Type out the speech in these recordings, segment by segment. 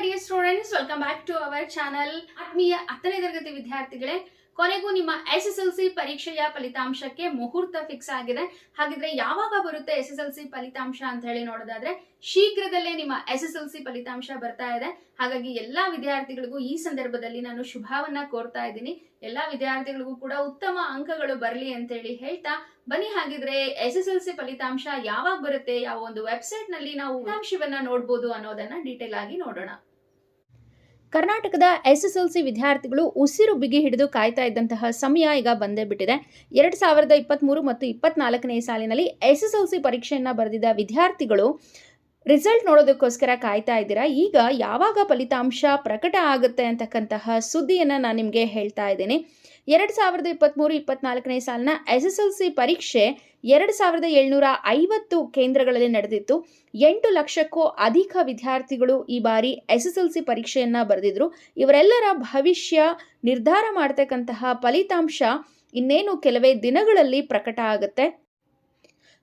Dear students welcome back to our channel ಆತ್ಮೀಯ ಹತ್ತನೇ ತರಗತಿ ವಿದ್ಯಾರ್ಥಿಗಳೇ ಕೊನೆಗೂ ನಿಮ್ಮ ಎಸ್ ಎಸ್ ಎಲ್ ಸಿ ಪರೀಕ್ಷೆಯ ಫಲಿತಾಂಶಕ್ಕೆ ಮುಹೂರ್ತ ಫಿಕ್ಸ್ ಆಗಿದೆ. ಹಾಗಿದ್ರೆ ಯಾವಾಗ ಬರುತ್ತೆ ಎಸ್ ಎಸ್ ಎಲ್ ಸಿ ಫಲಿತಾಂಶ ಅಂತ ಹೇಳಿ ನೋಡೋದಾದ್ರೆ ಶೀಘ್ರದಲ್ಲೇ ನಿಮ್ಮ ಎಸ್ ಎಸ್ ಎಲ್ ಸಿ ಫಲಿತಾಂಶ ಬರ್ತಾ ಇದೆ. ಹಾಗಾಗಿ ಎಲ್ಲಾ ವಿದ್ಯಾರ್ಥಿಗಳಿಗೂ ಈ ಸಂದರ್ಭದಲ್ಲಿ ನಾನು ಶುಭವನ್ನ ಕೋರ್ತಾ ಇದ್ದೀನಿ. ಎಲ್ಲಾ ವಿದ್ಯಾರ್ಥಿಗಳಿಗೂ ಕೂಡ ಉತ್ತಮ ಅಂಕಗಳು ಬರಲಿ ಅಂತೇಳಿ ಹೇಳ್ತಾ ಬನ್ನಿ. ಹಾಗಿದ್ರೆ ಎಸ್ ಎಸ್ ಎಲ್ ಸಿ ಫಲಿತಾಂಶ ಯಾವಾಗ ಬರುತ್ತೆ, ಯಾವ ಒಂದು ವೆಬ್ಸೈಟ್ನಲ್ಲಿ ನಾವು ಫಲಿತಾಂಶವನ್ನ ನೋಡ್ಬೋದು ಅನ್ನೋದನ್ನ ಡೀಟೇಲ್ ಆಗಿ ನೋಡೋಣ. ಕರ್ನಾಟಕದ ಎಸ್ ಎಸ್ ಎಲ್ ಸಿ ವಿದ್ಯಾರ್ಥಿಗಳು ಉಸಿರು ಬಿಗಿ ಹಿಡಿದು ಕಾಯ್ತಾ ಇದ್ದಂತಹ ಸಮಯ ಈಗ ಬಂದೇ ಬಿಟ್ಟಿದೆ. ಎರಡು ಸಾವಿರದ ಇಪ್ಪತ್ತ್ಮೂರು ಮತ್ತು ಇಪ್ಪತ್ನಾಲ್ಕನೇ ಸಾಲಿನಲ್ಲಿ ಎಸ್ ಎಸ್ ಎಲ್ ಸಿ ಪರೀಕ್ಷೆಯನ್ನು ಬರೆದಿದ್ದ ವಿದ್ಯಾರ್ಥಿಗಳು ರಿಸಲ್ಟ್ ನೋಡೋದಕ್ಕೋಸ್ಕರ ಕಾಯ್ತಾ ಇದ್ದೀರಾ? ಈಗ ಯಾವಾಗ ಫಲಿತಾಂಶ ಪ್ರಕಟ ಆಗುತ್ತೆ ಅಂತಕ್ಕಂತಹ ಸುದ್ದಿಯನ್ನು ನಾನು ನಿಮಗೆ ಹೇಳ್ತಾ ಇದ್ದೀನಿ. ಎರಡು ಸಾವಿರದ ಇಪ್ಪತ್ತ್ಮೂರು ಇಪ್ಪತ್ನಾಲ್ಕನೇ ಸಾಲಿನ ಎಸ್ ಎಸ್ ಎಲ್ ಸಿ ಪರೀಕ್ಷೆ ಎರಡು ಸಾವಿರದ ಏಳ್ನೂರ ಐವತ್ತು ಕೇಂದ್ರಗಳಲ್ಲಿ ನಡೆದಿತ್ತು. ಎಂಟು ಲಕ್ಷಕ್ಕೂ ಅಧಿಕ ವಿದ್ಯಾರ್ಥಿಗಳು ಈ ಬಾರಿ ಎಸ್ ಎಸ್ ಎಲ್ ಸಿ ಪರೀಕ್ಷೆಯನ್ನು ಬರೆದಿದ್ರು. ಇವರೆಲ್ಲರ ಭವಿಷ್ಯ ನಿರ್ಧಾರ ಮಾಡ್ತಕ್ಕಂತಹ ಫಲಿತಾಂಶ ಇನ್ನೇನು ಕೆಲವೇ ದಿನಗಳಲ್ಲಿ ಪ್ರಕಟ ಆಗುತ್ತೆ.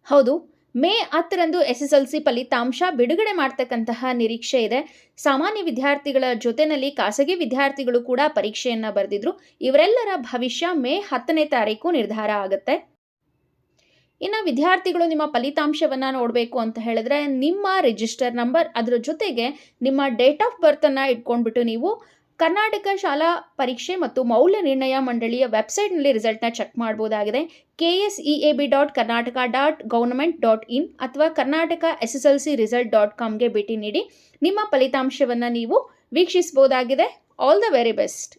ಹೌದು ಮೇ ಹತ್ತರಂದು ಎಸ್ ಎಸ್ ಎಲ್ ಸಿ ಫಲಿತಾಂಶ ಬಿಡುಗಡೆ ಮಾಡ್ತಕ್ಕಂತಹ ನಿರೀಕ್ಷೆ ಇದೆ. ಸಾಮಾನ್ಯ ವಿದ್ಯಾರ್ಥಿಗಳ ಜೊತೆಯಲ್ಲಿ ಖಾಸಗಿ ವಿದ್ಯಾರ್ಥಿಗಳು ಕೂಡ ಪರೀಕ್ಷೆಯನ್ನು ಬರೆದಿದ್ರು. ಇವರೆಲ್ಲರ ಭವಿಷ್ಯ ಮೇ ಹತ್ತನೇ ತಾರೀಕು ನಿರ್ಧಾರ ಆಗುತ್ತೆ. ಇನ್ನು ವಿದ್ಯಾರ್ಥಿಗಳು ನಿಮ್ಮ ಫಲಿತಾಂಶವನ್ನು ನೋಡಬೇಕು ಅಂತ ಹೇಳಿದ್ರೆ ನಿಮ್ಮ ರಿಜಿಸ್ಟರ್ ನಂಬರ್ ಅದರ ಜೊತೆಗೆ ನಿಮ್ಮ ಡೇಟ್ ಆಫ್ ಬರ್ತನ್ನು ಇಟ್ಕೊಂಡ್ಬಿಟ್ಟು ನೀವು ಕರ್ನಾಟಕ ಶಾಲಾ ಪರೀಕ್ಷೆ ಮತ್ತು ಮೌಲ್ಯ ನಿರ್ಣಯ ಮಂಡಳಿಯ ವೆಬ್ಸೈಟ್ನಲ್ಲಿ ರಿಸಲ್ಟ್ನ ಚೆಕ್ ಮಾಡಬಹುದಾಗಿದೆ K S E A B dot Karnataka dot government dot in ಅಥವಾ Karnataka S S L C result dot ಕಾಮ್ಗೆ ಭೇಟಿ ನೀಡಿ. ನಿಮ್ಮ ಫಲಿತಾಂಶವನ್ನು ನೀವು ವೀಕ್ಷಿಸಬಹುದಾಗಿದೆ. All the very best.